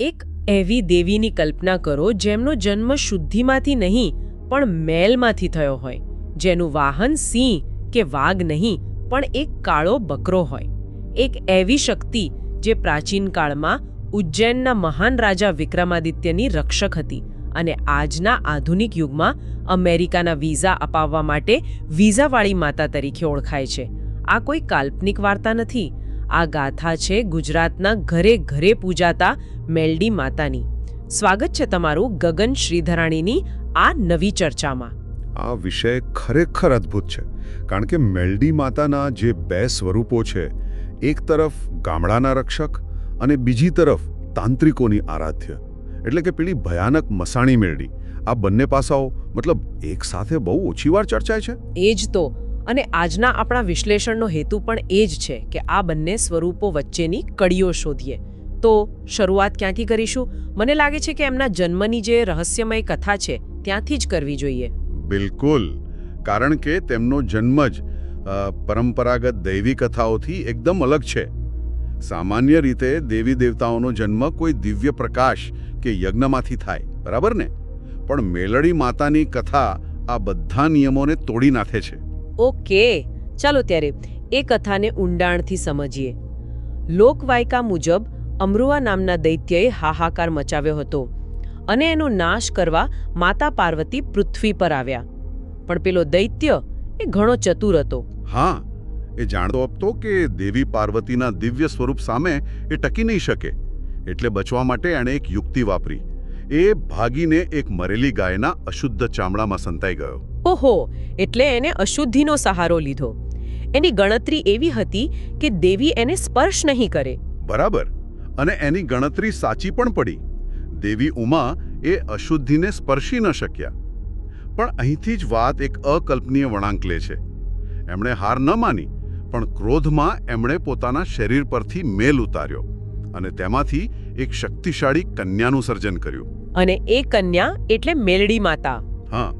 એક એવી દેવીની કલ્પના કરો જેમનો જન્મ શુદ્ધિમાંથી નહીં, પણ મેલમાંથી થયો હોય. જેનું વાહન સિંહ કે વાઘ નહીં, પણ એક કાળો બકરો હોય. એક એવી શક્તિ જે પ્રાચીન કાળમાં ઉજ્જૈનના મહાન રાજા વિક્રમાદિત્યની રક્ષક હતી અને આજના આધુનિક યુગમાં અમેરિકાના વિઝા અપાવવા માટે વિઝાવાળી માતા તરીકે ઓળખાય છે. આ કોઈ કાલ્પનિક વાર્તા નથી. આ ગાથા છે ગુજરાતના ઘરે ઘરે પૂજાતા મેલડી માતાની. સ્વાગત છે તમારું ગગન શ્રીધરાણીની આ નવી ચર્ચામાં. આ વિષય ખરેખર અદ્ભુત છે કારણ કે મેલડી માતાના જે બે સ્વરૂપો છે એક તરફ ગામડાના રક્ષક અને બીજી તરફ તાંત્રિકોની આરાધ્ય. એટલે કે પેલી ભયાનક મસાણી મેળડી આ બંને પાસાઓ મતલબ એક સાથે બહુ ઓછી વાર ચર્ચાય છે? એ જ તો. અને આજના આપણા વિશ્લેષણનો હેતુ પણ એ જ છે કે આ બંને સ્વરૂપો વચ્ચેની કડીઓ શોધીએ. તો શરૂઆત ક્યાંથી કરીશું? મને લાગે છે કે એમના જન્મની જે રહસ્યમય કથા છે, ત્યાંથી જ કરવી જોઈએ. બિલકુલ. કારણ કે તેમનો જન્મ જ પરંપરાગત દૈવી કથાઓથી એકદમ અલગ છે. સામાન્ય રીતે દેવી દેવતાઓનો જન્મ કોઈ દિવ્ય પ્રકાશ કે યજ્ઞમાંથી થાય, બરાબર ને? પણ મેલડી માતાની કથા આ બધા નિયમોને તોડી નાખે છે. ઓકે, ચાલો ત્યારે એ કથાને ઊંડાણથી સમજીએ. લોકવાયકા મુજબ અમરુવા નામના દૈત્યએ હાહાકાર મચાવ્યો હતો અને એનો નાશ કરવા માતા પાર્વતી પૃથ્વી પર આવ્યા. પણ પેલો દૈત્ય એ ઘણો ચતુર હતો. હા, એ જાણતો હતો કે દેવી પાર્વતીના દિવ્ય સ્વરૂપ સામે એ ટકી નહીં શકે, એટલે બચવા માટે એણે એક યુક્તિ વાપરી. એ ભાગીને એક મરેલી ગાયના અશુદ્ધ ચામડામાં સંતાઈ ગયો. ઓહો એટલે એને અશુદ્ધિનો સહારો લીધો. એની ગણતરી એવી હતી કે દેવી એને સ્પર્શ નહીં કરે. બરાબર. અને એની ગણતરી સાચી પણ પડી. દેવી ઉમા એ અશુદ્ધિને સ્પર્શી ન શક્યા. પણ અહીંથી જ વાત એક અકલ્પનીય વળાંક લે છે. એમણે હાર ન માની પણ ક્રોધમાં એમણે પોતાના શરીર પરથી મેલ ઉતાર્યો અને તેમાંથી એક શક્તિશાળી કન્યાનું સર્જન કર્યું. અને એ કન્યા એટલે મેલડી માતા. હા.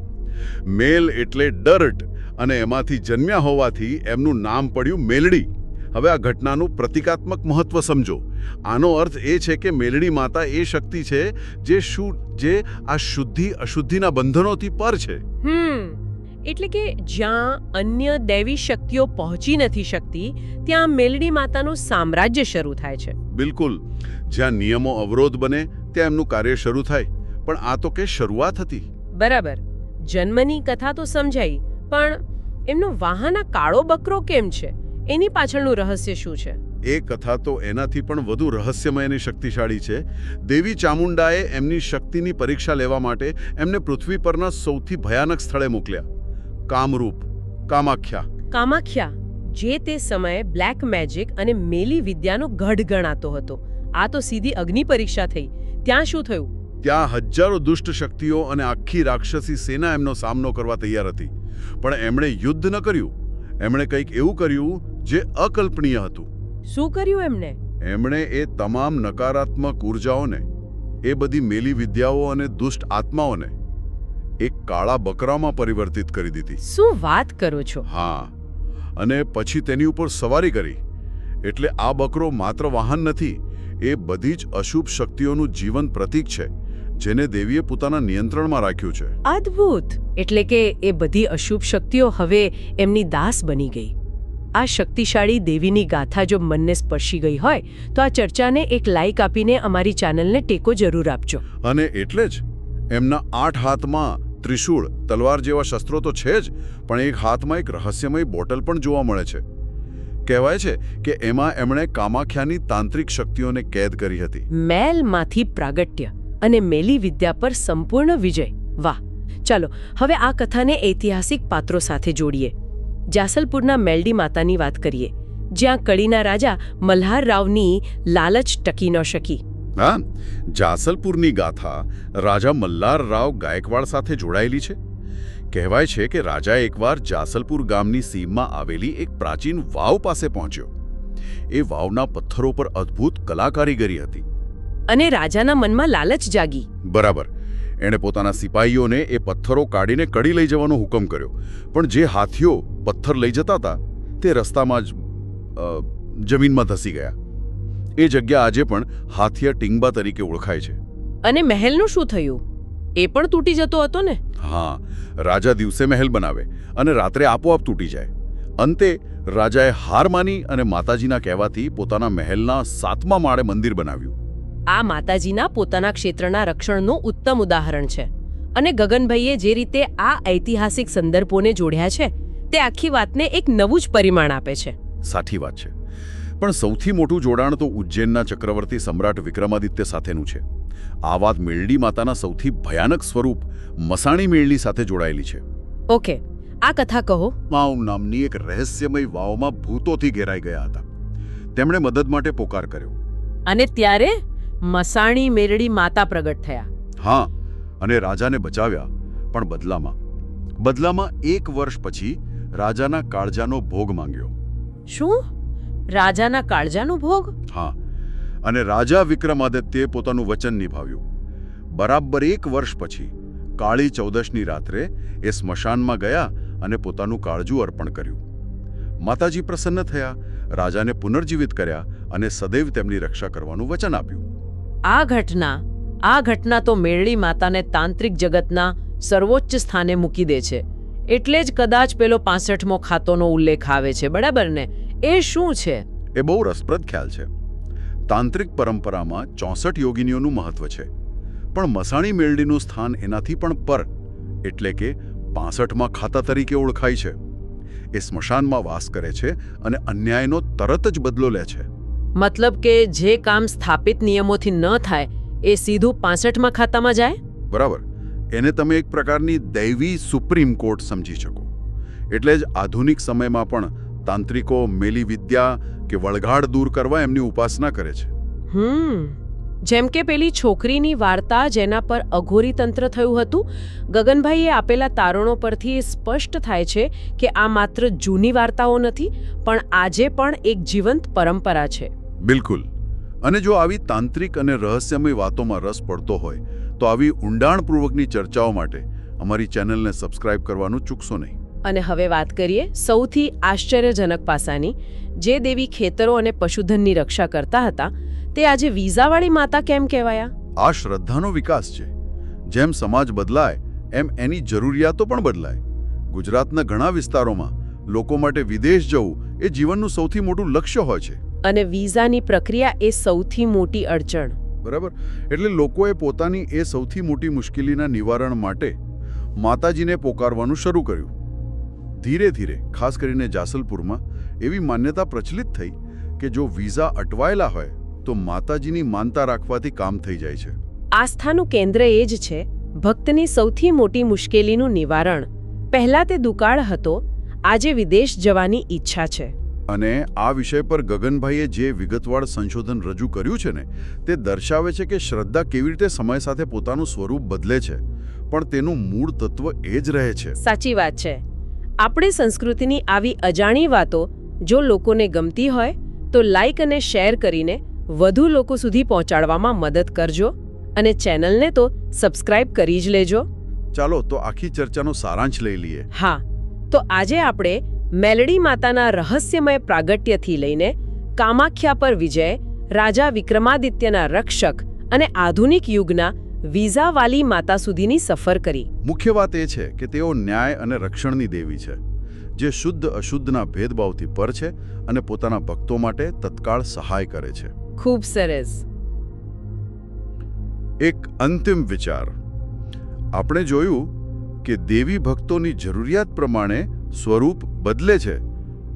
મેલ એટલે ડર્ટ અને એમાંથી જન્મ્યા હોવાથી એમનું નામ પડ્યું મેલડી. હવે આ ઘટનાનું પ્રતિકાત્મક મહત્વ સમજો. આનો અર્થ એ છે કે મેલડી માતા એ શક્તિ છે જે શું જે આ શુદ્ધિ અશુદ્ધિના બંધનોથી પર છે. હમ એટલે કે જ્યાં અન્ય દૈવી શક્તિઓ પહોંચી નથી શકતી ત્યાં મેલડી માતાનું સામ્રાજ્ય શરૂ થાય છે. બિલકુલ. જ્યાં નિયમો અવરોધ બને ત્યાં એમનું કાર્ય શરૂ થાય. પણ આ તો કે શરૂઆત હતી. બરાબર. જન્મની કથા તો સમજાઈ પણ એમનો વાહન કાળો બકરો કેમ છે? એની પાછળનું રહસ્ય શું છે? એ કથા તો એનાથી પણ વધુ રહસ્યમય અને શક્તિશાળી છે. દેવી ચામુંડાએ એમની શક્તિની પરીક્ષા લેવા માટે એમને પૃથ્વી પરના સૌથી ભયાનક સ્થળે મોકલ્યા. કામરૂપ કામાખ્યા. કામાખ્યા જે તે સમયે બ્લેક મેજિક અને મેલી વિદ્યાનો ગઢ ગણાતો હતો. આ તો સીધી અગ્નિ પરીક્ષા થઈ. ત્યાં શું થયું? ત્યાં હજારો દુષ્ટ શક્તિઓ અને આખી રાક્ષસી સેના એમનો સામનો કરવા તૈયાર હતી. પણ એમણે યુદ્ધ ન કર્યું. એમણે કંઈક એવું કર્યું જે અકલ્પનીય હતું. શું કર્યું એમણે એમણે એ તમામ નકારાત્મક ઉર્જાઓને એ બધી મેલી વિદ્યાઓ અને દુષ્ટ આત્માઓને એક કાળા બકરામાં પરિવર્તિત કરી દીધી. શું વાત કરો છો? હા અને પછી તેની ઉપર સવારી કરી. એટલે આ બકરો માત્ર વાહન નથી એ બધી જ અશુભ શક્તિઓનું જીવન પ્રતીક છે. જેને દેવીએ પોતાના નિયંત્રણમાં રાખ્યું છે. અદ્ભુત! એટલે કે એ બધી અશુભ શક્તિઓ હવે એમની દાસ બની ગઈ. આ શક્તિશાળી દેવીની ગાથા જો મનને સ્પર્શી ગઈ હોય તો આ ચર્ચાને એક લાઈક આપીને અમારી ચેનલને ટેકો જરૂર આપજો. અને એટલે જ એમના આઠ હાથમાં ત્રિશૂળ તલવાર જેવા શસ્ત્રો તો છે જ પણ એક હાથમાં એક રહસ્યમય બોટલ પણ જોવા મળે છે. કહેવાય છે કે એમાં એમણે કામાખ્યાની તાંત્રિક શક્તિઓને કેદ કરી હતી. મેલમાંથી પ્રાગટ્ય. અને મેલી વિદ્યા પર સંપૂર્ણ વિજય. વાહ. ચાલો, હવે આ કથાને ઐતિહાસિક પાત્રો સાથે જોડીએ. જાસલપુરના મેલડી માતાની વાત કરીએ, જ્યાં કડીના રાજા મલ્હાર રાવની લાલચ ટકી ન શકી. હા, જાસલપુરની ગાથા રાજા મલ્હાર રાવ ગાયકવાડ સાથે જોડાયેલી છે. કહેવાય છે કે રાજા એકવાર જાસલપુર ગામની સીમમાં આવેલી એક પ્રાચીન વાવ પાસે પહોંચ્યો. એ વાવના પથ્થરો પર અદ્ભુત કલાકારીગરી હતી. અને રાજાના મનમાં લાલચ જાગી. બરાબર. એણે પોતાના સિપાહીઓને એ પથ્થરો કાઢીને કડી લઈ જવાનો હુકમ કર્યો. પણ જે હાથીઓ પથ્થર લઈ જતા હતા તે રસ્તામાં જ જમીનમાં ધસી ગયા. એ જગ્યા આજે પણ હાથિયા ટીંગબા તરીકે ઓળખાય છે. અને મહેલનું શું થયું? એ પણ તૂટી જતો હતો ને? હા રાજા દિવસે મહેલ બનાવે અને રાત્રે આપોઆપ તૂટી જાય. અંતે રાજાએ હાર માની અને માતાજીના કહેવાથી પોતાના મહેલના સાતમા માળે મંદિર બનાવ્યું. આ માતાજીના પોતાના ક્ષેત્રના રક્ષણનું ઉત્તમ ઉદાહરણ છે. અને ગગનભાઈએ જે રીતે આ ઐતિહાસિક સંદર્ભોને જોડ્યા છે તે આખી વાતને એક નવું જ પરિમાણ આપે છે. સાચી વાત છે. પણ સૌથી મોટું જોડાણ તો ઉજ્જૈનના ચક્રવર્તી સમ્રાટ વિક્રમાદિત્ય સાથેનું છે. આ વાત મેળડી માતાના સૌથી ભયાનક સ્વરૂપ મસાણી મેળડી સાથે જોડાયેલી છે. ઓકે આ કથા કહો. માઉ નામની એક રહસ્યમય વાવમાં ભૂતોથી ઘેરાઈ ગયા હતા. તેમણે મદદ માટે પોકાર કર્યો. અને ત્યારે? મસાણી મેરડી માતા પ્રગટ થયા. હા અને રાજાને બચાવ્યા પણ બદલામાં. બદલામાં એક વર્ષ પછી રાજાના કાળજાનો ભોગ માંગ્યો. શું? રાજાના કાળજાનો ભોગ? હા અને રાજા વિક્રમાદિત્યે પોતાનું વચન નિભાવ્યું. બરાબર એક વર્ષ પછી કાળી ચૌદશની રાત્રે એ સ્મશાનમાં ગયા અને પોતાનું કાળજું અર્પણ કર્યું. માતાજી પ્રસન્ન થયા રાજાને પુનર્જીવિત કર્યા અને સદૈવ તેમની રક્ષા કરવાનું વચન આપ્યું. આ ઘટના આ ઘટના તો મેરડી માતાને તાંત્રિક જગતના સર્વોચ્ચ સ્થાને મૂકી દે છે. એટલે જ કદાચ પેલો પાસઠમો ખાતોનો ઉલ્લેખ આવે છે, બરાબર ને? એ શું છે? એ બહુ રસપ્રદ ખ્યાલ છે. તાંત્રિક પરંપરામાં ચોસઠ યોગિનીઓનું મહત્વ છે. પણ મસાણી મેલડીનું સ્થાન એનાથી પણ પર, એટલે કે પાસઠમાં ખાતા તરીકે ઓળખાય છે. એ સ્મશાનમાં વાસ કરે છે અને અન્યાયનો તરત જ બદલો લે છે. મતલબ કે જે કામ સ્થાપિત નિયમોથી ન થાય એ સીધું પાસઠમાં ખાતામાં જાય? બરાબર. એને તમે એક પ્રકારની દૈવી સુપ્રીમ કોર્ટ સમજી શકો. એટલે જ આધુનિક સમયમાં પણ તાંત્રિકો મેલી વિદ્યા કે વળગાડ દૂર કરવા એમની ઉપાસના કરે છે. હમ. જેમ કે પેલી છોકરીની વાર્તા જેના પર અઘોરી તંત્ર થયું હતું ગગનભાઈએ આપેલા તારણો પરથી એ સ્પષ્ટ થાય છે કે આ માત્ર જૂની વાર્તાઓ નથી પણ આજે પણ એક જીવંત પરંપરા છે. બિલકુલ. અને જો આવી તાંત્રિક અને રહસ્યમય વાતોમાં રસ પડતો હોય તો આવી ઊંડાણપૂર્વકની ચર્ચાઓ માટે અમારી ચેનલને સબસ્ક્રાઇબ કરવાનું ચૂકશો નહીં. અને હવે વાત કરીએ સૌથી આશ્ચર્યજનક પાસાની. જે દેવી ખેતરો અને પશુધનની રક્ષા કરતા હતા તે આજે વિઝાવાળી માતા કેમ કહેવાયા? આ શ્રદ્ધાનો વિકાસ છે. જેમ સમાજ બદલાય એમ એની જરૂરિયાતો પણ બદલાય. ગુજરાતના ઘણા વિસ્તારોમાં લોકો માટે વિદેશ જવું એ જીવનનું સૌથી મોટું લક્ષ્ય હોય છે. અને વિઝાની પ્રક્રિયા એ સૌથી મોટી અડચણ. બરાબર? એટલે લોકોએ પોતાની એ સૌથી મોટી મુશ્કેલીના નિવારણ માટે માતાજીને પોકારવાનું શરૂ કર્યું. ધીરે ધીરે ખાસ કરીને જાસલપુરમાં એવી માન્યતા પ્રચલિત થઈ કે જો વિઝા અટવાયેલા હોય તો માતાજીની માનતા રાખવાથી કામ થઈ જાય છે. આસ્થાનું કેન્દ્ર એ જ છે ભક્તની સૌથી મોટી મુશ્કેલીનું નિવારણ. પહેલા તે દુકાળ હતો આજે વિદેશ જવાની ઈચ્છા છે. અને આ વિષય પર ગગનભાઈએ જે વિગતવાર સંશોધન રજૂ કર્યું છે ને તે દર્શાવે છે કે શ્રદ્ધા કેવી રીતે સમય સાથે પોતાનું સ્વરૂપ બદલે છે પણ તેનું મૂળ તત્વ એ જ રહે છે. સાચી વાત છે. આપણે સંસ્કૃતિની આવી અજાણી વાતો જો લોકોને ગમતી હોય તો લાઈક અને શેર કરીને વધુ લોકો સુધી પહોંચાડવામાં મદદ કરજો અને ચેનલને તો સબસ્ક્રાઇબ કરી જ લેજો. ચાલો તો આખી ચર્ચાનો સારાંશ લઈ લઈએ. હા તો આજે આપણે મેલડી માતાના રહસ્યમય પ્રાગટ્યથી લઈને કામાખ્યા પર વિજય રાજા વિક્રમાદિત્યના રક્ષક અને આધુનિક યુગના વિઝાવાલી માતા સુધીની સફર કરી. મુખ્ય વાત એ છે કે તેઓ ન્યાય અને રક્ષણની દેવી છે જે શુદ્ધ અશુદ્ધના ભેદભાવથી પર છે અને પોતાના ભક્તો માટે તત્કાળ સહાય કરે છે. ખૂબ સરસ. એક અંતિમ વિચાર. આપણે જોયું કે દેવી ભક્તોની જરૂરિયાત પ્રમાણે સ્વરૂપ બદલે છે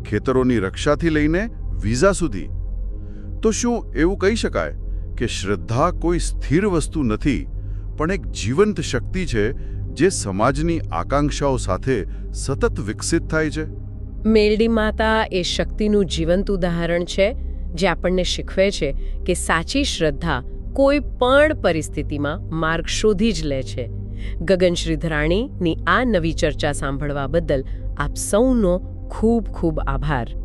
ખેતરોની રક્ષાથી લઈને વિઝા સુધી. તો શું એવું કહી શકાય કે શ્રદ્ધા કોઈ સ્થિર વસ્તુ નથી, પણ એક જીવંત શક્તિ છે જે સમાજની આકાંક્ષાઓ સાથે સતત વિકસિત થાય છે? મેલડી માતા એ શક્તિનું જીવંત ઉદાહરણ છે, જે આપણને શીખવે છે કે સાચી શ્રદ્ધા કોઈ પણ પરિસ્થિતિમાં માર્ગ શોધી જ લે છે. ગગન શ્રીધરાણીની આ નવી ચર્ચા સાંભળવા બદલ આપ સૌનો ખૂબ ખૂબ આભાર.